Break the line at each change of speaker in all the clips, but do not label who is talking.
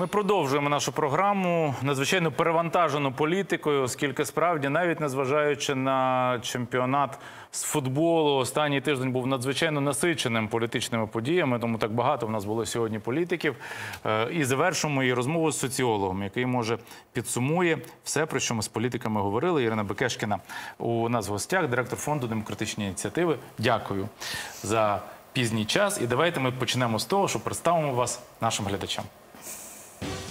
Ми продовжуємо нашу програму надзвичайно перевантажену політикою, оскільки справді, навіть незважаючи на чемпіонат з футболу, останній тиждень був надзвичайно насиченим політичними подіями. Тому так багато в нас було сьогодні політиків. Е, І завершимо її розмову з соціологом, який може підсумує все, про що ми з політиками говорили. Ірина Бекешкіна у нас в гостях, директор фонду демократичні ініціативи. Дякую за пізній час. І давайте ми почнемо з того, що представимо вас нашим глядачам.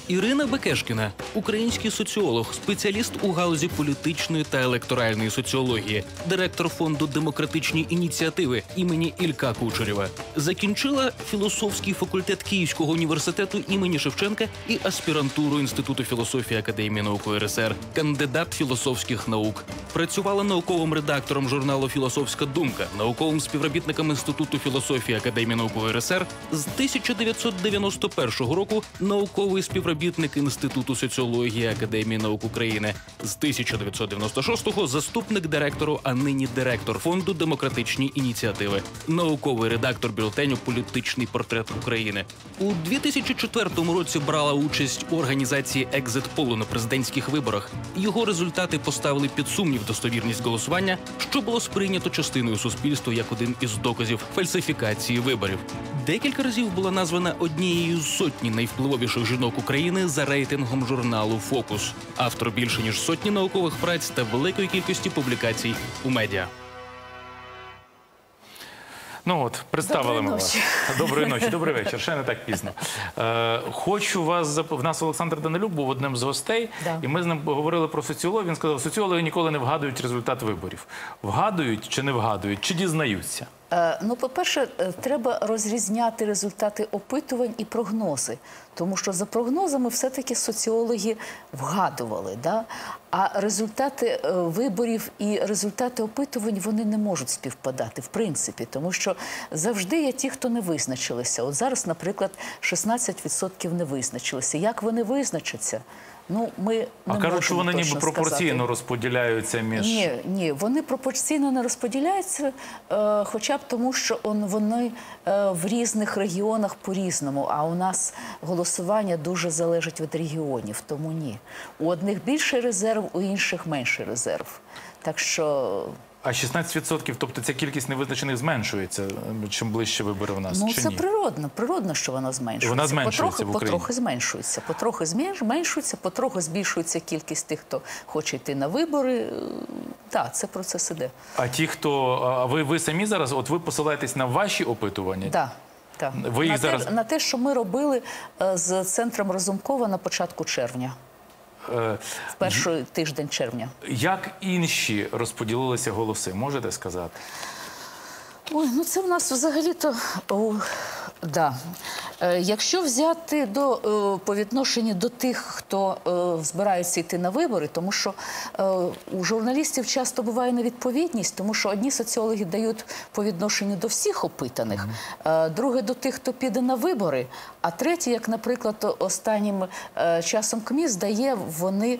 Ірина Бекешкіна, український соціолог, спеціаліст у галузі політичної та електоральної соціології, директор фонду демократичні ініціативи імені Ілька Кучерєва. Закінчила філософський факультет Київського університету імені Шевченка і аспірантуру Інституту філософії Академії наук УРСР, кандидат філософських наук. Працювала науковим редактором журналу Філософська думка, науковим співробітником Інституту філософії Академії наук УРСР з 1991 року науковий співробітник Інституту соціології Академії наук України. З 1996-го заступник директору, а нині директор фонду демократичні ініціативи, науковий редактор бюлетеню Політичний портрет України. У 2004 році брала участь у організації екзит-полу на президентських виборах. Його результати поставили під сумнів достовірність голосування, що було сприйнято частиною суспільства як один із доказів фальсифікації виборів. Декілька разів була названа однією з сотні найвпливовіших жінок України за рейтингом журналу Фокус, автор більше ніж сотні наукових праць та великої кількості публікацій у медіа.
Ну от, представили
Доброї
ми вас. Доброї ночі, добрий вечір. Ще не так пізно. Е, хочу вас зап... В нас Олександр Данилюк був одним з гостей,
Да.
і ми з ним говорили про соціологію. Він сказав, соціологи ніколи не вгадують результат виборів. Вгадують чи не вгадують, чи дізнаються.
Е, Ну, по-перше, е, треба розрізняти результати опитувань і прогнози, тому що за прогнозами все-таки соціологи вгадували. Да? А результати е, виборів і результати опитувань вони не можуть співпадати, в принципі, тому що завжди є ті, хто не визначилися. От зараз, наприклад, 16% не визначилися. Як вони визначаться? Ну, ми не
А кажуть, що вони ніби пропорційно
сказати.
розподіляються між
Ні, ні, вони пропорційно не розподіляються, е, хоча б тому, що он, вони е, в різних регіонах по-різному. А у нас голосування дуже залежить від регіонів, тому ні. У одних більший резерв, у інших менший резерв. Так що
а 16%, тобто ця кількість невизначених зменшується, чим ближче вибори в нас.
ну
чи
це
ні?
природно, природно, що вона зменшується.
Вона зменшується
потрохи,
в Україні.
потрохи зменшується, потрохи зменшується, потрохи збільшується кількість тих, хто хоче йти на вибори. Е, Так, це процес іде.
А ті, хто а ви, ви самі зараз, от ви посилаєтесь на ваші опитування?
Да, так.
Ви їх
на,
зараз-
те, на те, що ми робили е, з центром Разумкова на початку червня,
Е,
в перший тиждень червня.
Як інші розподілилися голоси, можете сказати?
Ой, ну це в нас взагалі-то. Так. да. Е, якщо взяти до, е, по відношенню до тих, хто е, збирається йти на вибори, тому що у журналістів часто буває невідповідність, тому що одні соціологи дають по відношенню до всіх опитаних, друге до тих, хто піде на вибори, а третє, як, наприклад, останнім часом КМІС дає, вони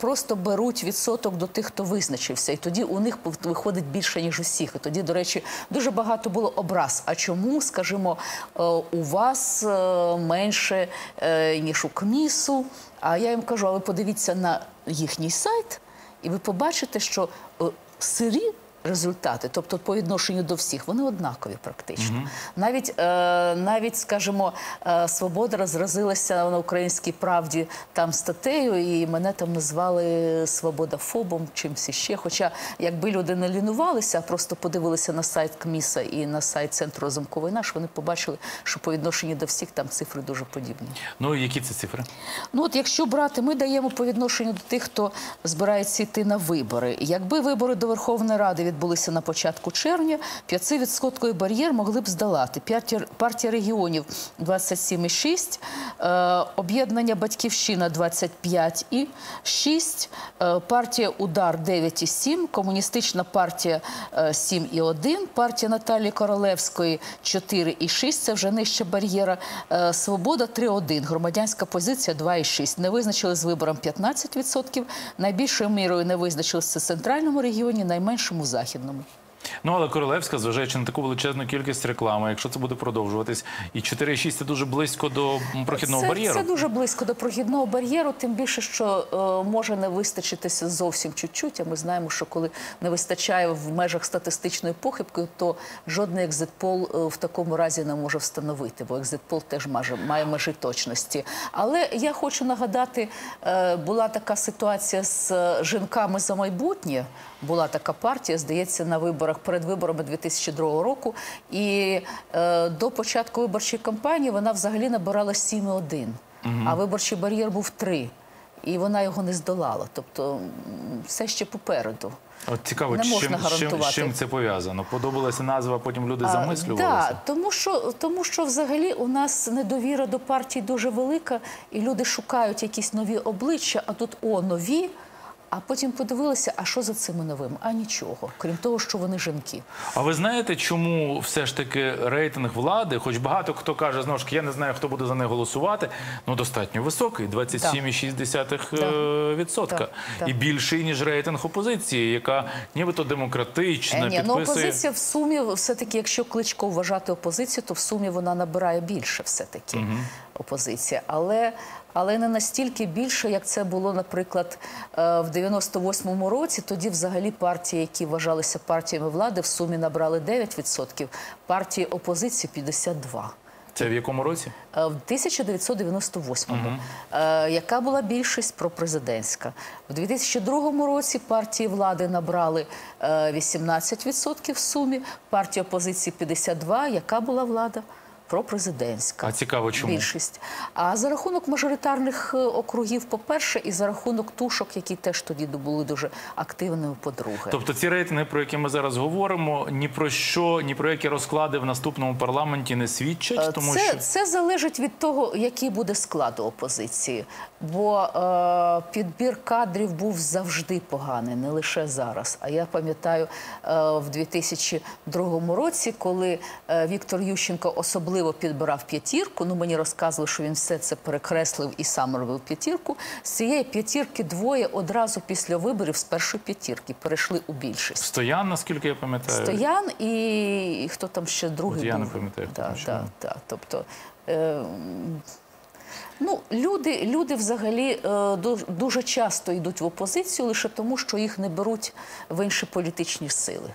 просто беруть відсоток до тих, хто визначився, і тоді у них виходить більше ніж усіх. І тоді, до речі, дуже багато було образ. А чому, скажімо, у вас е, менше е, ніж у КМІСу? А я їм кажу: а ви подивіться на їхній сайт, і ви побачите, що е, сирі. Результати, тобто по відношенню до всіх, вони однакові практично. Навіть, е, навіть, скажімо, е, свобода розразилася на українській правді там статтею, і мене там назвали свободофобом, чимось іще. Хоча, якби люди не лінувалися, а просто подивилися на сайт КМІСа і на сайт центру Разумковий наш, вони побачили, що по відношенню до всіх там цифри дуже подібні.
Ну, які це цифри?
Ну от якщо брати, ми даємо по відношенню до тих, хто збирається йти на вибори. Якби вибори до Верховної Ради відбулися на початку червня, 5% бар'єр могли б здолати. Партія регіонів 27,6, е, об'єднання Батьківщина 25,6, е, партія Удар 9,7, комуністична партія е, 7,1, партія Наталії Королевської 4,6, це вже нижче бар'єра, е, Свобода 3,1, громадянська позиція 2,6. Не визначили з вибором 15%, найбільшою мірою не визначилися в центральному регіоні, найменшому – західному.
Ну але Королевська, зважаючи на таку величезну кількість реклами, якщо це буде продовжуватись, і 4,6 це дуже близько до прохідного
це,
бар'єру.
Це дуже близько до прохідного бар'єру, тим більше, що е, може не вистачитися зовсім чуть-чуть. А ми знаємо, що коли не вистачає в межах статистичної похибки, то жодний екзитпол е, в такому разі не може встановити, бо екзитпол теж маже, має межі точності. Але я хочу нагадати, е, була така ситуація з е, жінками за майбутнє. Була така партія, здається, на виборах перед виборами 2002 року. І е, до початку виборчої кампанії вона взагалі набирала 7,1, а виборчий бар'єр був 3. І вона його не здолала. Тобто все ще попереду.
От цікаво,
Не можна
чим, з
гарантувати.
чим це пов'язано? Подобалася назва, потім люди
Так,
замислювалися.
да, тому що тому що взагалі у нас недовіра до партії дуже велика, і люди шукають якісь нові обличчя. А тут о, нові. А потім подивилися, а що за цими новими? А нічого, крім того, що вони жінки.
А ви знаєте, чому все ж таки рейтинг влади, хоч багато хто каже, знову ж я не знаю, хто буде за неї голосувати, ну достатньо високий 27,6%.
Да.
відсотка.
Да, да.
І більший, ніж рейтинг опозиції, яка нібито демократична,
Е, ні, ну опозиція в сумі, все-таки, якщо кличко вважати опозицію, то в сумі вона набирає більше все-таки опозиція. Але, але не настільки більше, як це було, наприклад, е, в 98-му році. Тоді взагалі партії, які вважалися партіями влади, в сумі набрали 9%, партії опозиції 52%.
Це в якому році?
Е, В 1998-му, е, яка була більшість пропрезидентська. В 2002 році партії влади набрали е, 18% в сумі, партія опозиції 52%. Яка була влада? Пропрезидентська.
А цікаво, чому?
Більшість. А за рахунок мажоритарних е, округів, по-перше, і за рахунок тушок, які теж тоді були дуже активними, по-друге.
Тобто ці рейтинги, про які ми зараз говоримо, ні про що, ні про які розклади в наступному парламенті не свідчать, тому
це,
що
це залежить від того, який буде склад опозиції. Бо е, підбір кадрів був завжди поганий, не лише зараз. А я пам'ятаю е, в 2002 році, коли е, Віктор Ющенко особливо підбирав п'ятірку. Ну мені розказували, що він все це перекреслив і сам робив п'ятірку. З цієї п'ятірки двоє одразу після виборів з першої п'ятірки перейшли у більшість.
Стоян, наскільки я пам'ятаю,
Стоян і, і хто там ще другий
От я
був.
не пам'ятаю,
Да, да, да. Тобто, е, ну, люди, люди взагалі е, дуже часто йдуть в опозицію лише тому, що їх не беруть в інші політичні сили.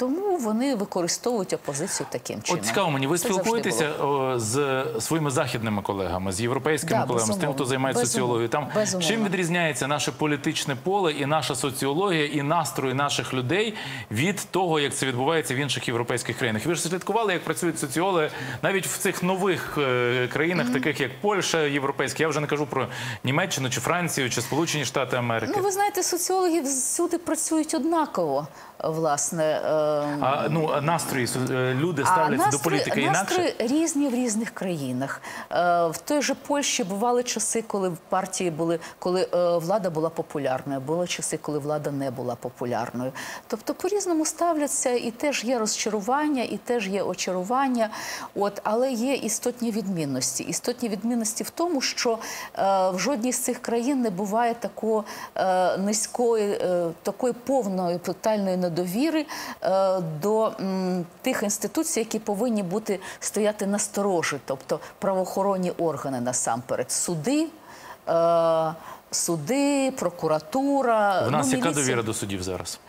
Тому вони використовують опозицію таким чином.
От цікаво мені, ви
Це
спілкуєтеся з своїми західними колегами, з європейськими
Да,
колегами, з тим, хто
безумовно.
займається
Безумовно.
соціологією. Там
Безумовно.
чим відрізняється наше політичне поле і наша соціологія, і настрої наших людей від того, як це відбувається в інших європейських країнах? Ви ж слідкували, як працюють соціологи навіть в цих нових е, країнах, таких як Польща, європейські. Я вже не кажу про Німеччину чи Францію чи Сполучені Штати Америки.
Ну, ви знаєте, соціологи всюди працюють однаково, власне. Е,
А ну настрої е, люди
А
ставляться до політики інакше.
настрої різні в різних країнах. Е, в той же Польщі бували часи, коли в партії були, коли е, влада була популярною, були часи, коли влада не була популярною. Тобто по-різному ставляться, і теж є розчарування, і теж є очарування. От, але є істотні відмінності. Істотні відмінності в тому, що в жодній з цих країн не буває такого е, низької, такої повної тотальної недовіри е, до тих інституцій, які повинні бути стояти на сторожі, тобто правоохоронні органи насамперед, суди. Е, Суди, прокуратура.
В нас
ну,
яка довіра до судів зараз?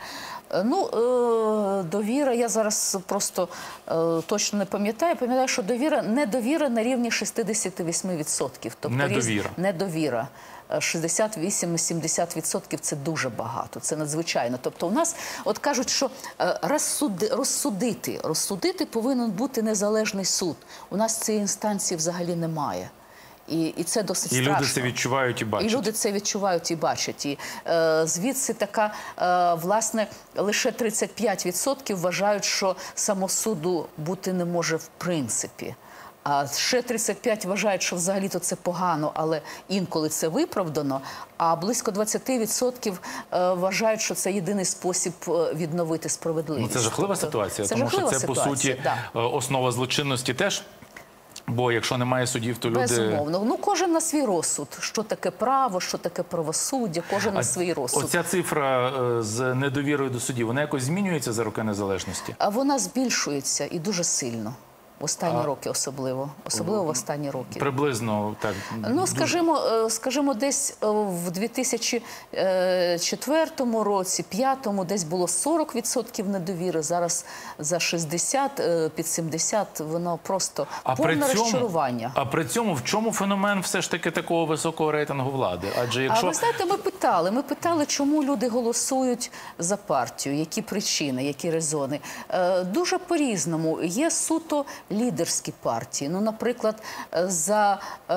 Е, Ну, е, довіра, я зараз просто е, точно не пам'ятаю. Пам'ятаю, що довіра, недовіра на рівні 68%. Тобто
Недовіра.
недовіра. Е, 68-70% це дуже багато, це надзвичайно. Тобто, у нас, от кажуть, що е, розсуди, розсудити, розсудити повинен бути незалежний суд. У нас цієї інстанції взагалі немає. І, і це досить
І
страшно.
люди це відчувають і бачать.
І люди це відчувають і бачать. І е, звідси така, е, власне, лише 35% вважають, що самосуду бути не може в принципі. А ще 35 вважають, що взагалі-то це погано, але інколи це виправдано. А близько 20% е, вважають, що це єдиний спосіб е, відновити
Ну,
справедливість.
це жахлива
Тобто,
ситуація,
це
тому
жахлива
що це по суті
да.
е, основа злочинності теж. Бо якщо немає судів, то люди
Безумовно. Ну, кожен на свій розсуд. Що таке право, що таке правосуддя, кожен на свій розсуд.
Оця цифра з недовірою до судів, вона якось змінюється за роки незалежності.
А вона збільшується і дуже сильно. В останні роки особливо. Особливо в останні роки.
Приблизно так.
Ну, скажімо, е, скажімо, десь е, в 2004 році, 2005 десь було 40% недовіри, зараз за 60, е, під 70 воно просто а повне розчарування.
а при цьому в чому феномен все ж таки такого високого рейтингу влади? Адже якщо
А ви знаєте, ми питали. Ми питали, чому люди голосують за партію, які причини, які резони. Е, дуже по-різному. Є суто лідерські партії. Ну, наприклад, е, за е,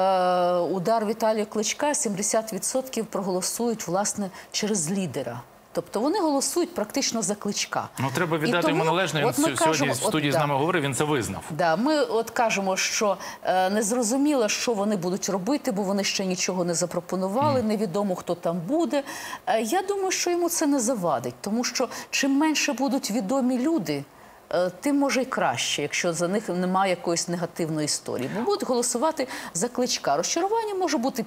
удар Віталія Кличка 70% проголосують власне через лідера. Тобто вони голосують практично за кличка.
ну треба віддати йому належне. Він сьогодні
кажемо,
в студії
от,
з
да.
нами говорив. Він це визнав.
Да, ми от кажемо, що е, не зрозуміло, що вони будуть робити, бо вони ще нічого не запропонували. Невідомо, хто там буде. Е, я думаю, що йому це не завадить, тому що чим менше будуть відомі люди. Е, Тим може й краще, якщо за них немає якоїсь негативної історії. Бо будуть голосувати за кличка. Розчарування може бути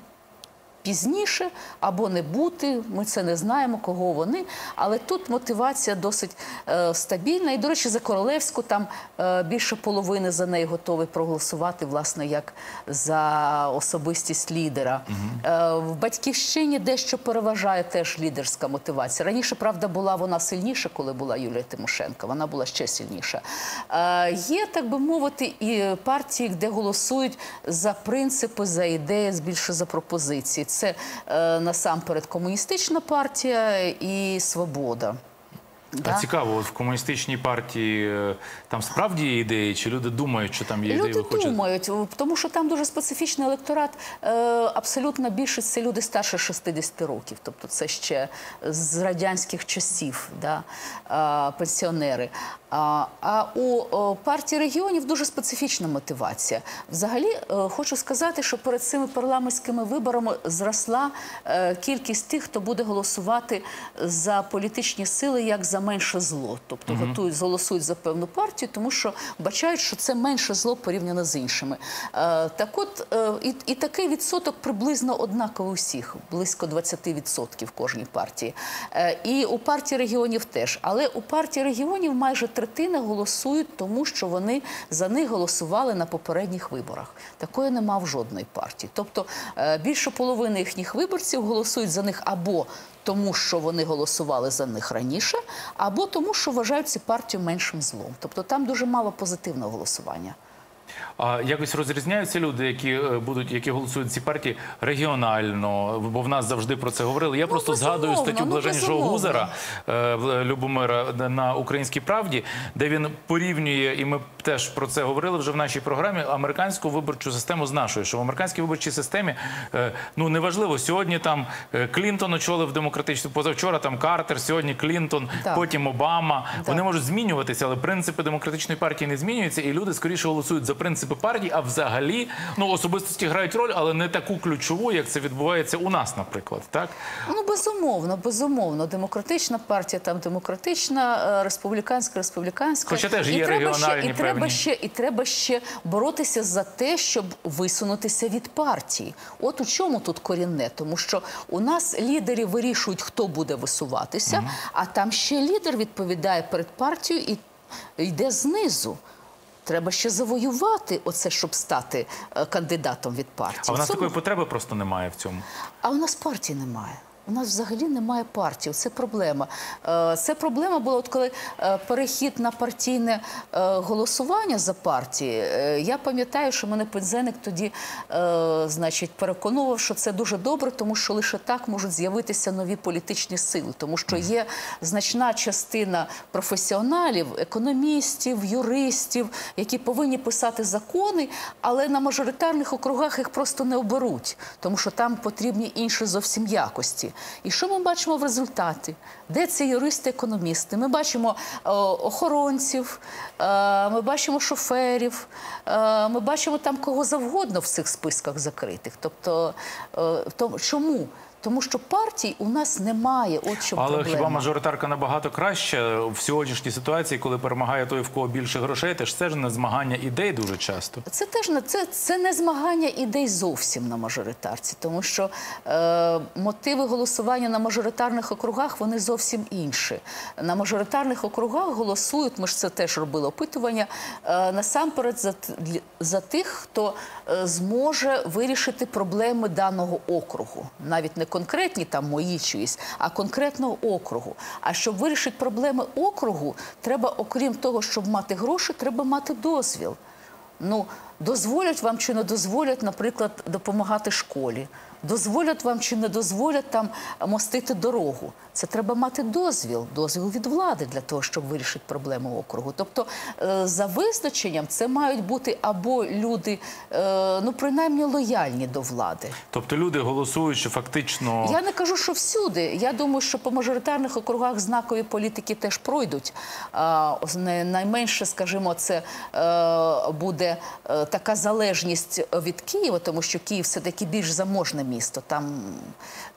пізніше або не бути. Ми це не знаємо, кого вони. Але тут мотивація досить е, стабільна. І, до речі, за королевську там е, більше половини за неї готові проголосувати, власне, як за особистість лідера. Е, в батьківщині дещо переважає теж лідерська мотивація. Раніше, правда, була вона сильніша, коли була Юлія Тимошенко. Вона була ще сильніша. Е, є, так би мовити, і партії, де голосують за принципи, за ідеї, більше за пропозиції. Це е, насамперед комуністична партія і свобода.
А
Да?
цікаво, от в комуністичній партії е, там справді є ідеї, чи люди думають, що там є ідеї,
Люди
ви хочете?
думають, тому що там дуже специфічний електорат. Е, абсолютна більшість це люди старше 60 років, тобто це ще з радянських часів, да, е, пенсіонери. А, а у партії регіонів дуже специфічна мотивація. Взагалі, е, хочу сказати, що перед цими парламентськими виборами зросла е, кількість тих, хто буде голосувати за політичні сили як за менше зло. Тобто готують, голосують за певну партію, тому що бачають, що це менше зло порівняно з іншими. Е, так от, і, і такий відсоток приблизно однаковий у всіх, близько 20% в кожній партії. І у партії регіонів теж. Але у партії регіонів майже третина голосують, тому що вони за них голосували на попередніх виборах. Такої нема в жодної партії. Тобто е, більше половини їхніх виборців голосують за них або тому, що вони голосували за них раніше, або тому, що вважають цю партію меншим злом. Тобто там дуже мало позитивного голосування.
А якось розрізняються люди, які е, будуть, які голосують ці партії регіонально, бо в нас завжди про це говорили. Я просто згадую статтю
ну,
блаженнішого. Гузера е, в- Любомира на українській правді, де він порівнює, і ми теж про це говорили вже в нашій програмі. Американську виборчу систему з нашою, що в американській виборчій системі е, ну неважливо сьогодні. Там е, Клінтон очолив демократичну позавчора. Там Картер, сьогодні Клінтон,
Так.
потім Обама.
Так.
Вони можуть змінюватися, але принципи демократичної партії не змінюються, і люди скоріше голосують за принципи партії, а взагалі ну особистості грають роль, але не таку ключову, як це відбувається у нас, наприклад. Так
Ну, безумовно, безумовно. Демократична партія, там демократична, е, республіканська, республіканська.
Хоча теж
І
є
треба
регіональні
ще, і треба
певні.
ще, і треба ще боротися за те, щоб висунутися від партії. От у чому тут корінне? Тому що у нас лідери вирішують, хто буде висуватися, а там ще лідер відповідає перед партією і йде знизу. Треба ще завоювати оце, щоб стати е, кандидатом від партії.
а в нас
цьому-
такої потреби просто немає в цьому.
а у нас партії немає. У нас взагалі немає партії. Це проблема. Е, Це проблема була, от коли е, перехід на партійне е, голосування за партії. Я пам'ятаю, що мене Пензеник тоді значить, переконував, що це дуже добре, тому що лише так можуть з'явитися нові політичні сили, тому що є значна частина професіоналів, економістів, юристів, які повинні писати закони, але на мажоритарних округах їх просто не оберуть, тому що там потрібні інші зовсім якості. І що ми бачимо в результаті? Де ці юристи-економісти? Ми бачимо е, охоронців, е, ми бачимо шоферів, е, ми бачимо там кого завгодно в цих списках закритих. Тобто, чому? Тому що партій у нас немає. От що
Але
проблема.
хіба мажоритарка набагато краще в сьогоднішній ситуації, коли перемагає той, в кого більше грошей, теж це ж не змагання ідей дуже часто.
Це теж не це, це не змагання ідей зовсім на мажоритарці, тому що е, мотиви голосування на мажоритарних округах вони зовсім інші. На мажоритарних округах голосують. Ми ж це теж робили опитування. Е, насамперед за, за тих, хто е, зможе вирішити проблеми даного округу, навіть не конкретні там мої чиїсь, а конкретного округу. А щоб вирішити проблеми округу, треба, окрім того, щоб мати гроші, треба мати дозвіл. Ну, дозволять вам чи не дозволять, наприклад, допомагати школі. Дозволять вам чи не дозволять там мостити дорогу. Це треба мати дозвіл, дозвіл від влади для того, щоб вирішити проблему округу. Тобто, е, за визначенням, це мають бути або люди, е, ну принаймні лояльні до влади.
Тобто люди голосують, що фактично
Я не кажу, що всюди. Я думаю, що по мажоритарних округах знакові політики теж пройдуть. Найменше, скажімо, це е, буде така залежність від Києва, тому що Київ все таки більш заможне місто. Там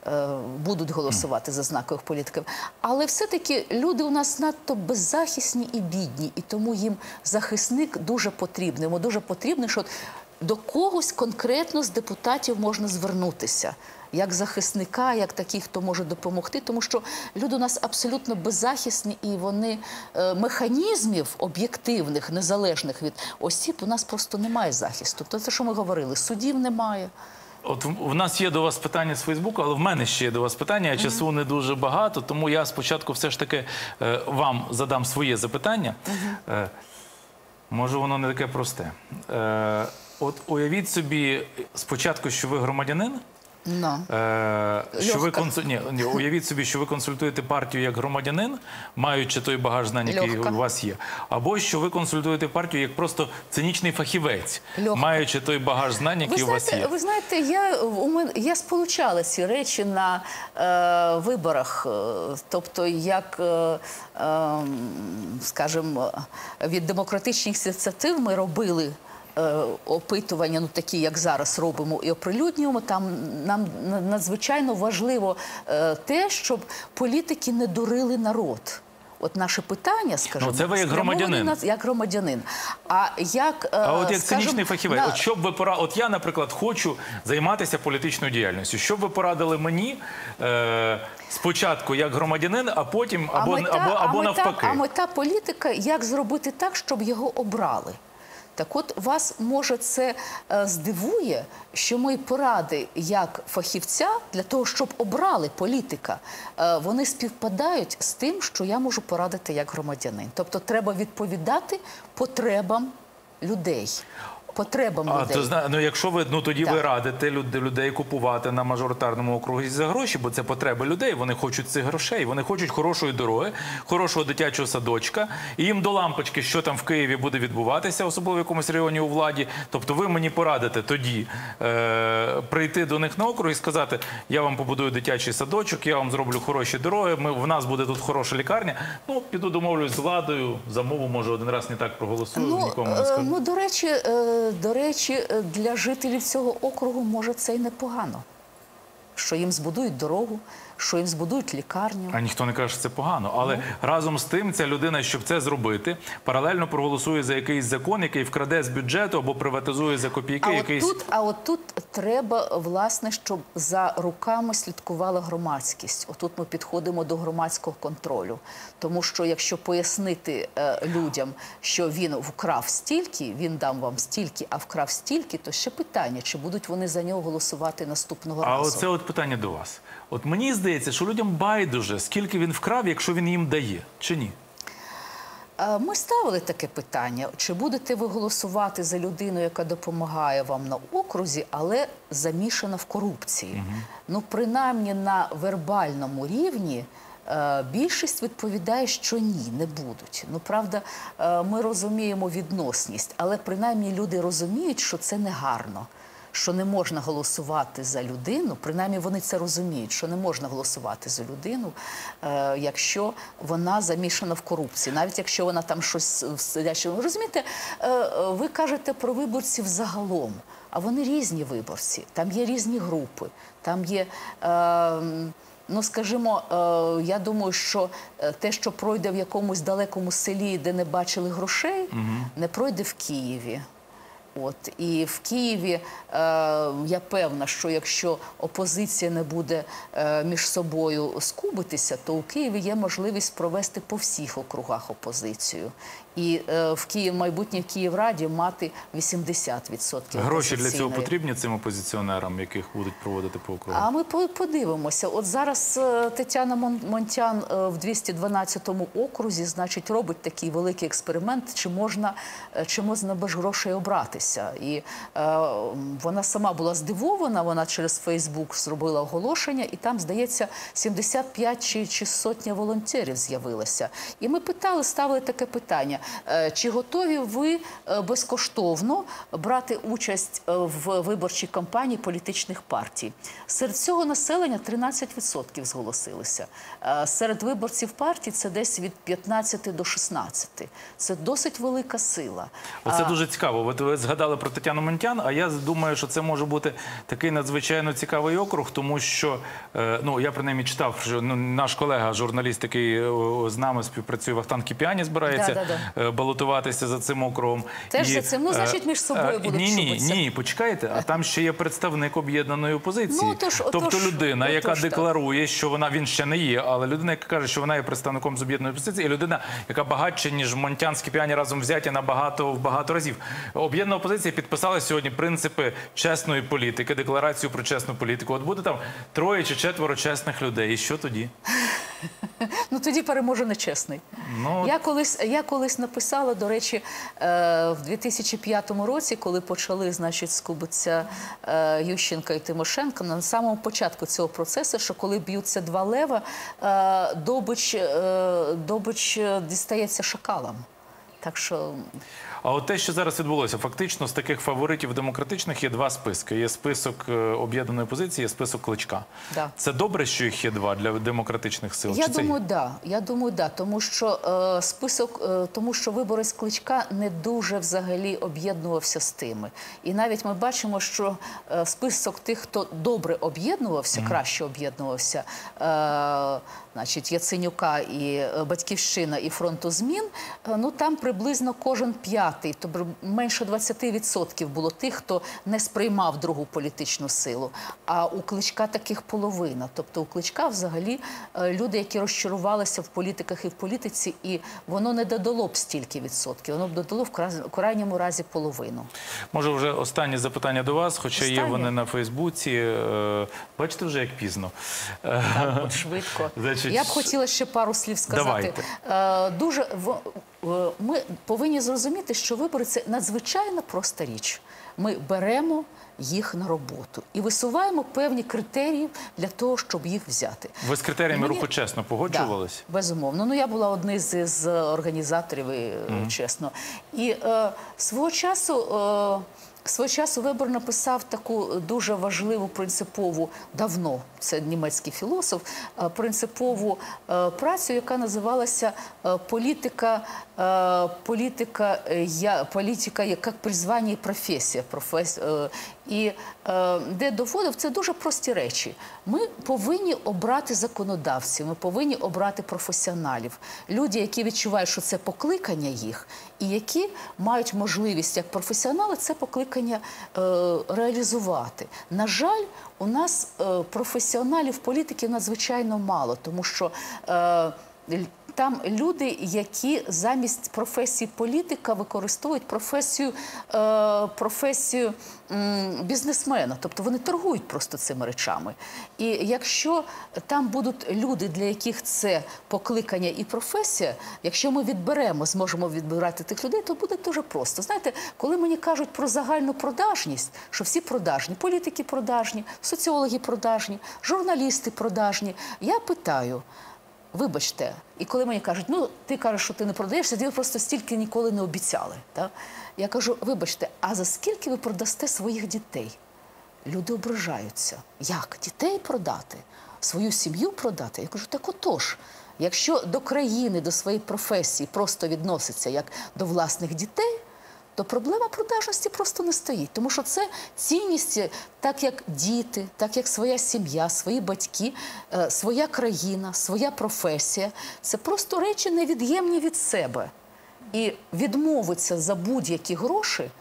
е, будуть голосувати за знакових політиків. Але все-таки люди у нас надто беззахисні і бідні, і тому їм захисник дуже потрібний. Йому дуже потрібно, що до когось конкретно з депутатів можна звернутися. Як захисника, як такий, хто може допомогти, тому що люди у нас абсолютно беззахисні і вони е, механізмів об'єктивних, незалежних від осіб, у нас просто немає захисту. То те, що ми говорили, судів немає.
От в нас є до вас питання з Фейсбуку, але в мене ще є до вас питання. а Часу не дуже багато, тому я спочатку все ж таки е, вам задам своє запитання. Е, може, воно не таке просте. Е, от уявіть собі спочатку, що ви громадянин.
Ну.
Е, що ви
Легко.
ні, ні, уявіть собі, що ви консультуєте партію як громадянин, маючи той багаж знань, який
Легко.
у вас є, або що ви консультуєте партію як просто цинічний фахівець,
Легко.
маючи той багаж знань,
Ви
який у вас є.
ви знаєте, я у мене я сполучала ці речі на е, виборах. Е, Тобто, як, е, е, скажімо, від демократичних ініціатив ми робили. Е, Опитування, ну такі, як зараз робимо і оприлюднюємо, там нам надзвичайно важливо е, те, щоб політики не дурили народ. От наше питання, скажімо,
Ну, це ви як громадянин.
на- як громадянин. А як, е,
А от як
скажімо,
цинічний фахівець,
на-
от що б ви пора, от я, наприклад, хочу займатися політичною діяльністю. Що б ви порадили мені е, спочатку як громадянин, а потім або, або, або
а
навпаки?
Мета, а мета політика як зробити так, щоб його обрали. Так от вас може це е, здивує, що мої поради як фахівця для того, щоб обрали політика, е, вони співпадають з тим, що я можу порадити як громадянин. Тобто треба відповідати потребам людей. Потребам
А то зна... ну, якщо ви ну тоді ви радите люд- людей купувати на мажоритарному округі за гроші, бо це потреби людей. Вони хочуть цих грошей. Вони хочуть хорошої дороги, хорошого дитячого садочка. І їм до лампочки, що там в Києві буде відбуватися, особливо в якомусь районі у владі. Тобто, ви мені порадите тоді е- прийти до них на округ і сказати: я вам побудую дитячий садочок, я вам зроблю хороші дороги. Ми в нас буде тут хороша лікарня. Ну піду домовлюсь з владою. За мову може один раз не так проголосую. нікому не
е,
скажу.
ну до речі, е, до речі, для жителів цього округу може це й непогано. Що їм збудують дорогу, що їм збудують лікарню.
А ніхто не каже, що це погано. Але разом з тим, ця людина, щоб це зробити, паралельно проголосує за якийсь закон, який вкраде з бюджету або приватизує за копійки
А от, тут, а от тут треба, власне, щоб за руками слідкувала громадськість. Отут ми підходимо до громадського контролю. Тому що якщо пояснити е, людям, що він вкрав стільки, він дам вам стільки, а вкрав стільки, то ще питання, чи будуть вони за нього голосувати наступного
А
разу.
оце от питання до вас. От мені здається, що людям байдуже, скільки він вкрав, якщо він їм дає, чи ні?
Е, Ми ставили таке питання: чи будете ви голосувати за людину, яка допомагає вам на окрузі, але замішана в корупції? Ну, принаймні на вербальному рівні. е, Більшість відповідає, що ні, не будуть. Ну правда, е, ми розуміємо відносність, але принаймні люди розуміють, що це не гарно, що не можна голосувати за людину. Принаймні вони це розуміють, що не можна голосувати за людину, е, якщо вона замішана в корупції, навіть якщо вона там щось в сидячому. Розумієте, е, е, ви кажете про виборців загалом. а вони різні виборці. Там є різні групи, там є. Е, Ну, скажімо, е, я думаю, що е, те, що пройде в якомусь далекому селі, де не бачили грошей, не пройде в Києві. От і в Києві е, я певна, що якщо опозиція не буде е, між собою скубитися, то у Києві є можливість провести по всіх округах опозицію. І е, в Київ майбутнє Київраді мати 80%
Гроші для цього потрібні цим опозиціонерам, яких будуть проводити по округу?
А ми по- подивимося. От зараз е, Тетяна Мон- Монтян е, в 212-му окрузі, значить, робить такий великий експеримент, чи можна, чи можна без грошей обратися. І е, вона сама була здивована. Вона через Фейсбук зробила оголошення, і там, здається, 75 чи, чи сотня волонтерів з'явилося. І ми питали, ставили таке питання: чи готові ви е, безкоштовно брати участь е, в виборчій кампанії політичних партій? Серед цього населення 13% зголосилися. Е, Серед виборців партій це десь від 15 до 16. Це досить велика сила.
Оце
А,
дуже цікаво. От ви згадали про Тетяну Монтян, а я думаю, що це може бути такий надзвичайно цікавий округ, тому що е, ну я принаймні читав, що ну, наш колега, журналіст, який е, з нами співпрацює Вахтан Кіпіані, збирається е, балотуватися за цим округом.
Теж за цим? Ну,
е,
значить, між собою
е,
будуть
ні, ні, ні, почекайте. А там ще є представник об'єднаної опозиції.
Ну, отож,
тобто людина, яка
отож, так.
декларує, що вона він ще не є, але людина, яка каже, що вона є представником з об'єднаної опозиції, і людина, яка багатша, ніж Монтян з Кіпіані разом взяті набагато в багато разів. Об'єднана опозиція підписала сьогодні принципи чесної політики, декларацію про чесну політику. От буде там троє чи четверо чесних людей. І що тоді?
Ну тоді переможе нечесний.
Ну,
Я колись, я колись написала, до речі, е, в 2005 році, коли почали, значить, скубитися е, Ющенка і Тимошенко, на самому початку цього процесу, що коли б'ються два лева, е, добич, добич дістається шакалам. Так що
А от те, що зараз відбулося, фактично з таких фаворитів демократичних є два списки. Є список е, об'єднаної опозиції, є список кличка.
Да.
Це добре, що їх є два для демократичних сил.
Я
Чи це
думаю, да. Я думаю, да. Тому що е, список, е, тому що виборець кличка не дуже взагалі об'єднувався з тими. І навіть ми бачимо, що е, список тих, хто добре об'єднувався, краще об'єднувався, е, значить, Яценюка і е, Батьківщина і фронту змін. ну там приблизно кожен п'ятий, тобто менше 20% було тих, хто не сприймав другу політичну силу. А у кличка таких половина. Тобто у кличка взагалі е, люди, які розчарувалися в політиках і в політиці, і воно не додало б стільки відсотків, воно б додало в крайньому разі половину.
Може, вже останнє запитання до вас, хоча є вони на Фейсбуці. Е, Бачите, вже як пізно.
Так, от швидко.
Значить,
Я б хотіла ще пару слів сказати. Е, Дуже ми повинні зрозуміти, що вибори це надзвичайно проста річ. Ми беремо їх на роботу і висуваємо певні критерії для того, щоб їх взяти.
Ви з критеріями
Мені-
руху чесно погоджувались?
Да, безумовно. Ну я була одним з, з організаторів, і, е, чесно. І е, свого часу. Е, Свого часу Вебер написав таку дуже важливу принципову давно, це німецький філософ, е, принципову е, працю, яка називалася е, політика, е, політика, е, я, політика як призвання і професія. Профес, е, де доводив це дуже прості речі. Ми повинні обрати законодавців, ми повинні обрати професіоналів, люди, які відчувають, що це покликання їх, і які мають можливість як професіонали це покликання е, реалізувати. На жаль, у нас е, професіоналів політики надзвичайно мало, тому що. Там люди, які замість професії політика використовують професію, е, професію м, бізнесмена, тобто вони торгують просто цими речами. І якщо там будуть люди, для яких це покликання і професія, якщо ми відберемо, зможемо відбирати тих людей, то буде дуже просто. Знаєте, коли мені кажуть про загальну продажність, що всі продажні, політики продажні, соціологи продажні, журналісти продажні, я питаю. Вибачте, і коли мені кажуть, ну ти кажеш, що ти не продаєшся, ви просто стільки ніколи не обіцяли. Так? Я кажу, вибачте, а за скільки ви продасте своїх дітей? Люди ображаються. Як дітей продати? Свою сім'ю продати? Я кажу, так отож. Якщо до країни, до своєї професії просто відноситься як до власних дітей, то проблема продажності просто не стоїть. Тому що це цінності, так як діти, так як своя сім'я, свої батьки, е, своя країна, своя професія. Це просто речі невід'ємні від себе. І відмовитися за будь-які гроші.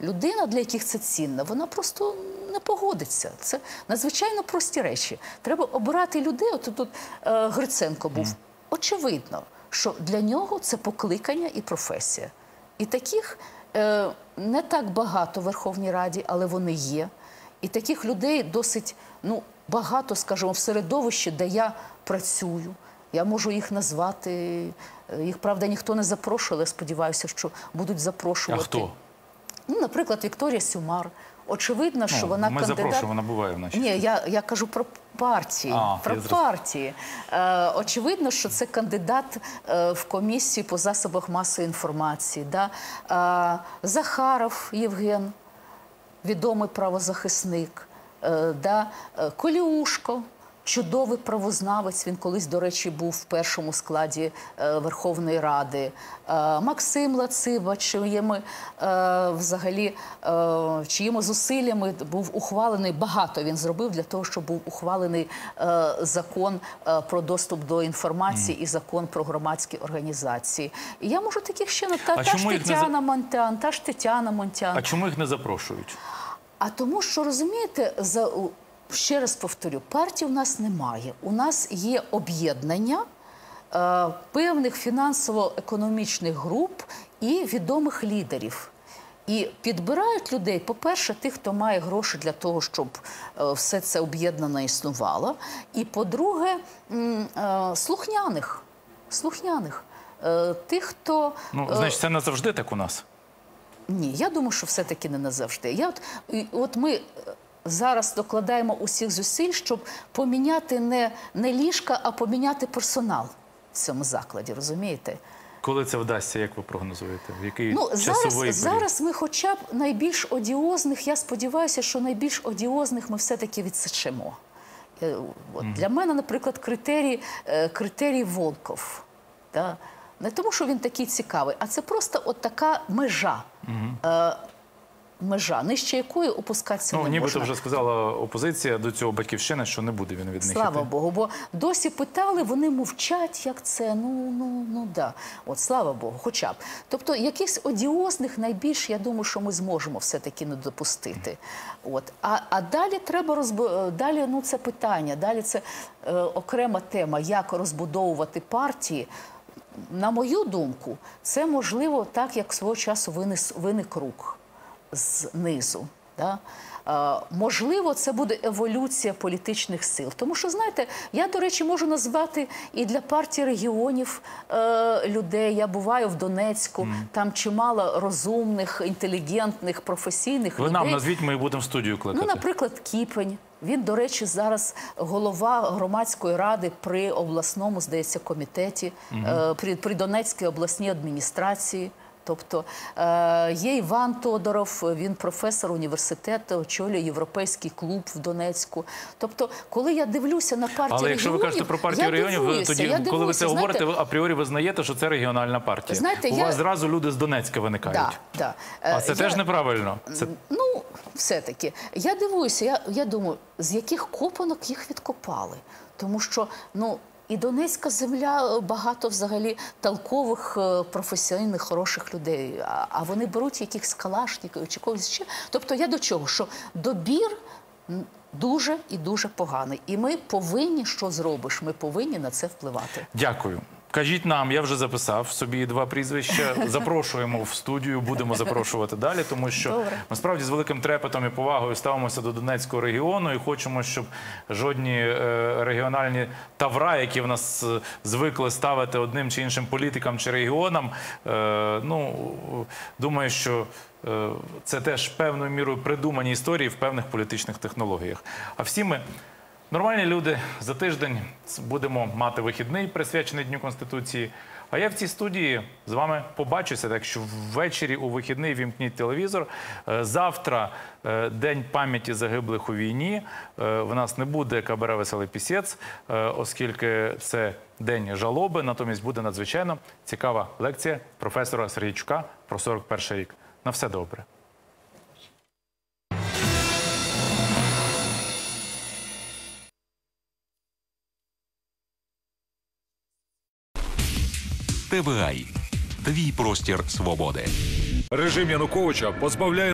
Людина, для яких це цінно, вона просто не погодиться. Це надзвичайно прості речі. Треба обирати людей. От тут е, Гриценко був. Очевидно, що для нього це покликання і професія. І таких не так багато в Верховній Раді, але вони є. І таких людей досить ну, багато, скажімо, в середовищі, де я працюю. Я можу їх назвати. Е, Їх, правда, ніхто не запрошує, але сподіваюся, що будуть запрошувати.
А хто?
Ну, наприклад, Вікторія Сюмар. Очевидно, що
Ну,
вона
ми
кандидат.
запрошуємо, вона буває в нашій.
Ні, я, я кажу про партії.
А,
про партії. Е, очевидно, що це кандидат е, в комісії по засобах масової інформації. Да? Е, Захаров Євген, відомий правозахисник, е, да? е, Коліушко. Чудовий правознавець. Він колись, до речі, був в першому складі е, Верховної Ради. Е, Максим Лациба, чиїми е, взагалі чиїми зусиллями був ухвалений багато. Він зробив для того, щоб був ухвалений закон про доступ до інформації і закон про громадські організації. І я можу таких ще на та, та ж
їх не
Тетяна Монтян, та ж Тетяна Монтян.
А чому їх не запрошують?
А тому, що розумієте, за ще раз повторю, партій у нас немає. У нас є об'єднання е, певних фінансово-економічних груп і відомих лідерів. І підбирають людей, по-перше, тих, хто має гроші для того, щоб е, все це об'єднано існувало. І по-друге, е, слухняних. слухняних. Тих, хто
Ну, значить, це не завжди так у нас.
ні, я думаю, що все-таки не назавжди. Я от, от ми зараз докладаємо усіх зусиль, щоб поміняти не, не ліжка, а поміняти персонал в цьому закладі, розумієте?
Коли це вдасться, як ви прогнозуєте? В який
Ну,
часовий
зараз,
період?
зараз ми хоча б найбільш одіозних, я сподіваюся, що найбільш одіозних ми все-таки відсечемо. Е, От, Для мене, наприклад, критерій, е, критерій Волков. Да? Не тому, що він такий цікавий, а це просто от така межа. Е, межа, нижче якої опускатися
Ну,
не
нібито
можна.
вже сказала опозиція до цього батьківщини, що не буде він від них
Слава
іти.
Богу, бо досі питали, вони мовчать, як це. Ну, ну, ну да. От слава Богу, хоча б. Тобто, якихось одіозних найбільш, я думаю, що ми зможемо все-таки не допустити. От. А, а далі треба розб... далі, ну, це питання, далі це е, окрема тема, як розбудовувати партії. На мою думку, це можливо так, як свого часу виник рук знизу. Да? Е, можливо, це буде еволюція політичних сил. Тому що, знаєте, я, до речі, можу назвати і для партії регіонів е, людей. Я буваю в Донецьку, там чимало розумних, інтелігентних, професійних
Ви
людей.
нам назвіть, ми будемо в студію кликати.
Ну, наприклад, Кіпень. Він, до речі, зараз голова громадської ради при обласному, здається, комітеті, е, при, при Донецькій обласній адміністрації. Тобто е, є Іван Тодоров, він професор університету, очолює європейський клуб в Донецьку. Тобто, коли я дивлюся на партію
Але якщо ви кажете про партію регіонів, тоді, коли ви це говорите, ви апріорі визнаєте, що це регіональна партія.
Знаєте,
У
я-
вас зразу люди з Донецька виникають.
Да, да.
А
Е,
це
я-
теж неправильно. Це
Ну, все-таки. Я дивуюся, я, я думаю, з яких копанок їх відкопали. Тому що, ну, і Донецька земля е, багато взагалі толкових, е, професійних, хороших людей. А, вони беруть якихось калашників чи когось ще. Тобто я до чого? Що добір дуже і дуже поганий. І ми повинні, що зробиш, ми повинні на це впливати.
Дякую. Кажіть нам, я вже записав собі два прізвища. Запрошуємо в студію, будемо запрошувати далі, тому що
Добре.
ми справді з великим трепетом і повагою ставимося до Донецького регіону і хочемо, щоб жодні е, регіональні тавра, які в нас е, звикли ставити одним чи іншим політикам чи регіонам, е, ну думаю, що. Це теж певною мірою придумані історії в певних політичних технологіях. А всі ми Нормальні люди за тиждень будемо мати вихідний, присвячений Дню Конституції. А я в цій студії з вами побачуся. Так що ввечері у вихідний вімкніть телевізор. Е, Завтра е, день пам'яті загиблих у війні. Е, В нас не буде кабаре веселий пісець, оскільки це день жалоби. Натомість буде надзвичайно цікава лекція професора Сергійчука про 41 рік. На все добре.
ТВАЙ. Твій простір свободи.
Режим Януковича позбавляє